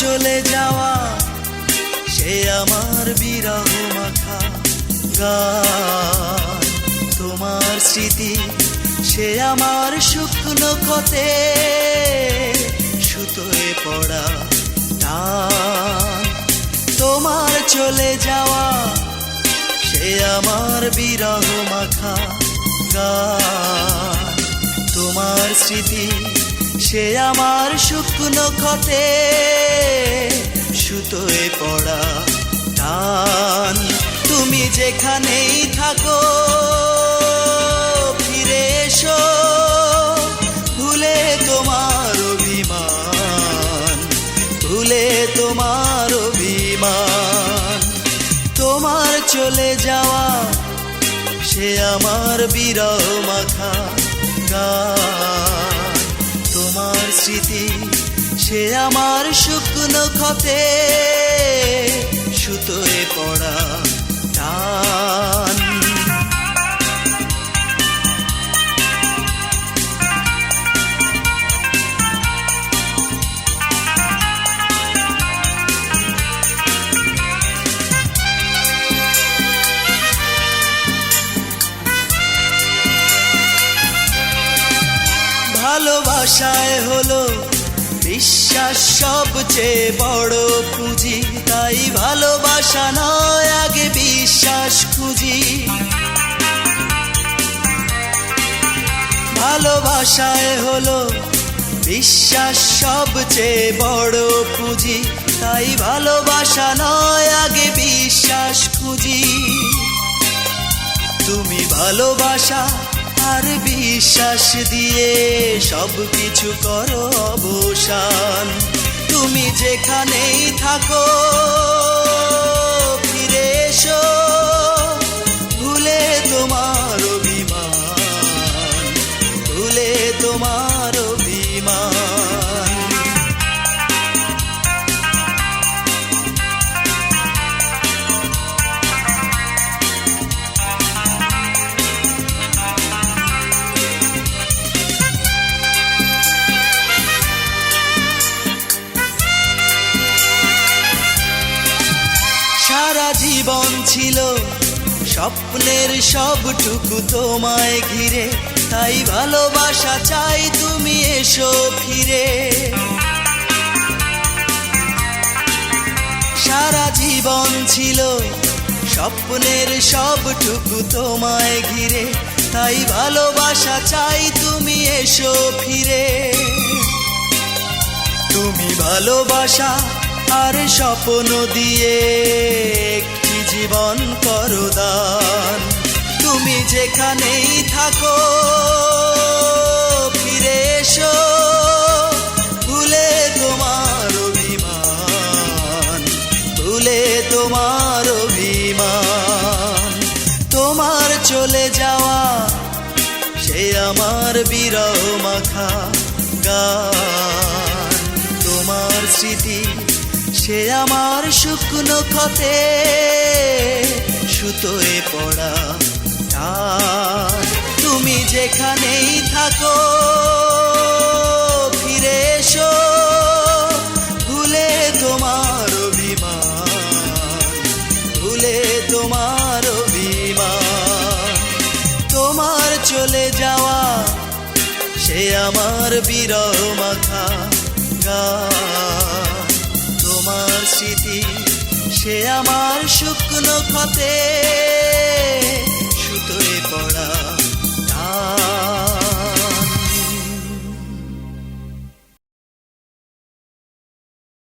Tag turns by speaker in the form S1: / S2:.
S1: চলে যাওয়া, সে আমার বিরহ মাখা গান তোমার স্মৃতি, সে আমার শুকনো ক্ষতে সুতোয় পড়া টান। তোমার চলে যাওয়া, সে আমার বিরহ মাখা গান তোমার স্মৃতি সে আমার শুকনো ক্ষতে, সুতোয় পড়া টান। তুমি যেখানেই থাকো, ফিরে এসো, ভুলে তোমার অভিমান, ভুলে তোমার অভিমান। তোমার চলে যাওয়া, সে আমার বিরহ গান। তোমার স্মৃতি সে আমার শুকনো ক্ষতে। ভালোবাসায় হলো। বিশ্বাস সবচেয়ে বড় পুঁজি। তাই ভালোবাসা নয়, আগে বিশ্বাস খুঁজি। ভালোবাসায় হলো। বিশ্বাস সবচেয়ে বড় পুঁজি। তাই ভালোবাসা নয়, আগে বিশ্বাস খুঁজি। তুমি ভালোবাসা আর বিশ্বাস দিয়ে সব কিছু করো অবসান। তুমি যেখানেই থাকো জীবন ছিল। স্বপ্নের সবটুকু তোমায় ঘিরে। তাই ভালোবাসা চাই তুমি এসো ফিরে। সারা জীবন ছিল। স্বপ্নের সবটুকু তোমায় ঘিরে। তাই ভালোবাসা চাই তুমি এসো ফিরে। তুমি ভালোবাসা আর স্বপ্ন দিয়ে জীবন করো দান তুমি যেখানেই থাকো, ফিরে এসো ভুলে তোমার অভিমান ভুলে তোমার অভিমান। তোমার চলে যাওয়া, সে আমার বিরহ মাখা গান। তোমার স্মৃতি সে আমার শুকনো ক্ষতে সুতোয় পড়া তুমি যেখানেই থাকো, ফিরে এসো, ভুলে তোমার অভিমান, ভুলে তোমার অভিমান। তোমার চলে যাওয়া, সে আমার বিরহ গান। তোমার স্মৃতি সে আমার শুকনো ক্ষতে সুতরে পড়া